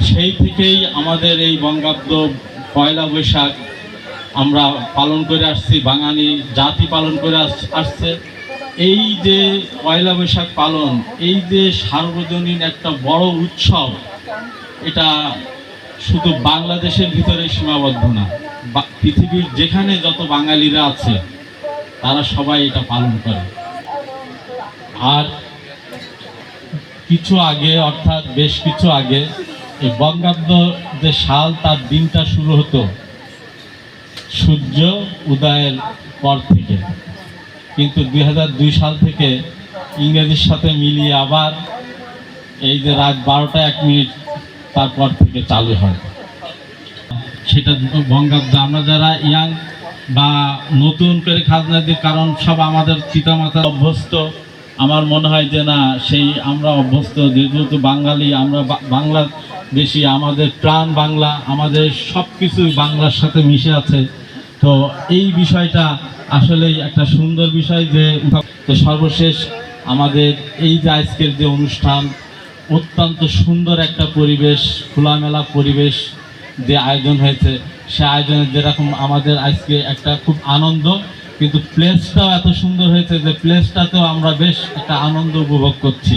সেই থেকেই আমাদের এই বঙ্গাব্দ পয়লা বৈশাখ আমরা পালন করে আসছি, বাঙালি জাতি পালন করে আস- আসছে। এই যে পয়লা বৈশাখ পালন, এই যে সার্বজনীন একটা বড় উৎসব, এটা শুধু বাংলাদেশের ভিতরে সীমাবদ্ধ না পৃথিবীর যেখানে যত বাঙালিরা আছে, তারা সবাই এটা পালন করে। আর কিছু আগে, অর্থাৎ বেশ কিছু আগে এই বঙ্গাব্দ যে সাল তার দিনটা শুরু হতো, সূর্য উদয়ের পর থেকে। কিন্তু দু হাজার দুই সাল থেকে ইংরেজির সাথে মিলিয়ে আবার এই যে রাত বারোটা এক মিনিট তারপর থেকে চালু হয়। সেটা দুটো বঙ্গাব্দ। আমরা যারা ইয়াং বা নতুন করে খাজনা দিই, কারণ সব আমাদের পিতামাতা অভ্যস্ত, আমার মনে হয় যে না, সেই আমরা অভ্যস্ত। যেহেতু বাঙালি, আমরা বা- বাংলাদেশি আমাদের প্রাণ বাংলা, আমাদের সব কিছুই বাংলার সাথে মিশে আছে। তো এই বিষয়টা আসলেই একটা সুন্দর বিষয় যে, তো সর্বশেষ আমাদের এই যে আজকের যে অনুষ্ঠান, অত্যন্ত সুন্দর একটা পরিবেশ, খোলামেলা পরিবেশ যে আয়োজন হয়েছে, সে আয়োজনে যেরকম আমাদের আজকে একটা খুব আনন্দ, কিন্তু প্লেসটাও এত সুন্দর হয়েছে যে প্লেসটাতেও আমরা বেশ একটা আনন্দ উপভোগ করছি।